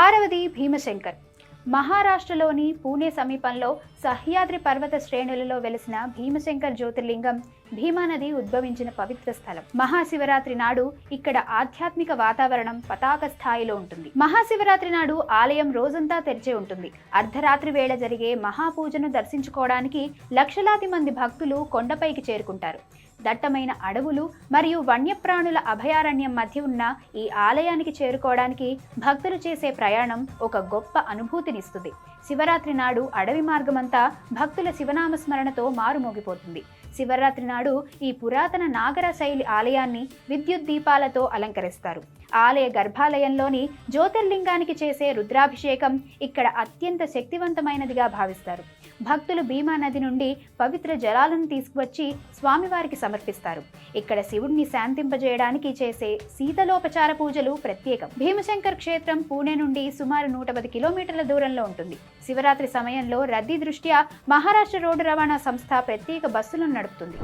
ఆరవది భీమశంకర్. మహారాష్ట్రలోని పూణే సమీపంలో సహ్యాద్రి పర్వత శ్రేణులలో వెలిసిన భీమశంకర్ జ్యోతిర్లింగం భీమానది ఉద్భవించిన పవిత్ర స్థలం. మహాశివరాత్రి నాడు ఇక్కడ ఆధ్యాత్మిక వాతావరణం పతాక స్థాయిలో ఉంటుంది. మహాశివరాత్రి నాడు ఆలయం రోజంతా తెరిచే ఉంటుంది. అర్ధరాత్రి వేళ జరిగే మహాపూజను దర్శించుకోవడానికి లక్షలాది మంది భక్తులు కొండపైకి చేరుకుంటారు. దట్టమైన అడవులు మరియు వన్యప్రాణుల అభయారణ్యం మధ్య ఉన్న ఈ ఆలయానికి చేరుకోవడానికి భక్తులు చేసే ప్రయాణం ఒక గొప్ప అనుభూతినిస్తుంది. శివరాత్రి నాడు అడవి మార్గమంతా భక్తుల శివనామస్మరణతో మారుమోగిపోతుంది. శివరాత్రి నాడు ఈ పురాతన నాగర శైలి ఆలయాన్ని విద్యుత్ దీపాలతో అలంకరిస్తారు. ఆలయ గర్భాలయంలోని జ్యోతిర్లింగానికి చేసే రుద్రాభిషేకం ఇక్కడ అత్యంత శక్తివంతమైనదిగా భావిస్తారు. భక్తులు భీమా నది నుండి పవిత్ర జలాలను తీసుకువచ్చి స్వామివారికి సమర్పిస్తారు. ఇక్కడ శివుణ్ణి శాంతింపజేయడానికి చేసే శీతలోపచార పూజలు ప్రత్యేకం. భీమశంకర్ క్షేత్రం పూణే నుండి సుమారు నూట పది కిలోమీటర్ల దూరంలో ఉంటుంది. శివరాత్రి సమయంలో రద్దీ దృష్ట్యా మహారాష్ట్ర రోడ్డు రవాణా సంస్థ ప్రత్యేక బస్సులను నడుపుతుంది.